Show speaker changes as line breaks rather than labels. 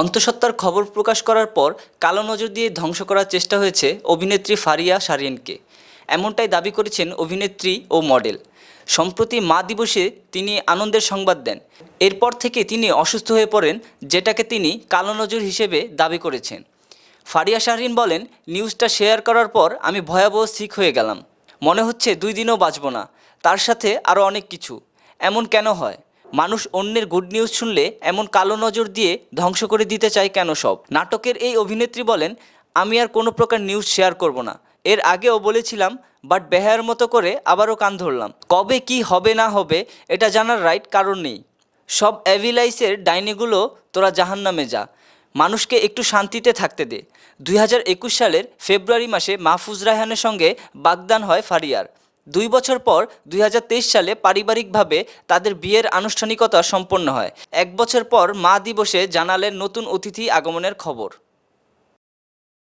অন্তঃসত্ত্বার খবর প্রকাশ করার পর কালো নজর দিয়ে ধ্বংস করার চেষ্টা হয়েছে অভিনেত্রী ফারিয়া শারিনকে। এমনটাই দাবি করেছেন অভিনেত্রী ও মডেল। সম্প্রতি মা দিবসে তিনি আনন্দের সংবাদ দেন। এরপর থেকে তিনি অসুস্থ হয়ে পড়েন, যেটাকে তিনি কালো নজর হিসেবে দাবি করেছেন। ফারিয়া শাহরিন বলেন, নিউজটা শেয়ার করার পর আমি ভয়াবহ সিক হয়ে গেলাম। মনে হচ্ছে দুই দিনও বাঁচব না। তার সাথে আরও অনেক কিছু। এমন কেন হয়? মানুষ অন্যের গুড নিউজ শুনলে এমন কালো নজর দিয়ে ধ্বংস করে দিতে চায় কেন সব? নাটকের এই অভিনেত্রী বলেন, আমি আর কোনো প্রকার নিউজ শেয়ার করব না। এর আগেও বলেছিলাম বাট বেহায়ার মতো করে আবারও কান ধরলাম। কবে কি হবে না হবে, এটা জানার রাইট কারণ নেই। সব অ্যাভিলাইসের ডাইনিগুলো তোরা জাহান্নামে যা। মানুষকে একটু শান্তিতে থাকতে দে। দুই হাজার একুশ সালের ফেব্রুয়ারি মাসে মাহফুজ রায়হানের সঙ্গে বাগদান হয় ফারিয়ার। দুই বছর পর দুই হাজার তেইশ সালে পারিবারিকভাবে তাদের বিয়ের আনুষ্ঠানিকতা সম্পন্ন হয়। এক বছর পর মা দিবসে জানালেন নতুন অতিথি আগমনের খবর।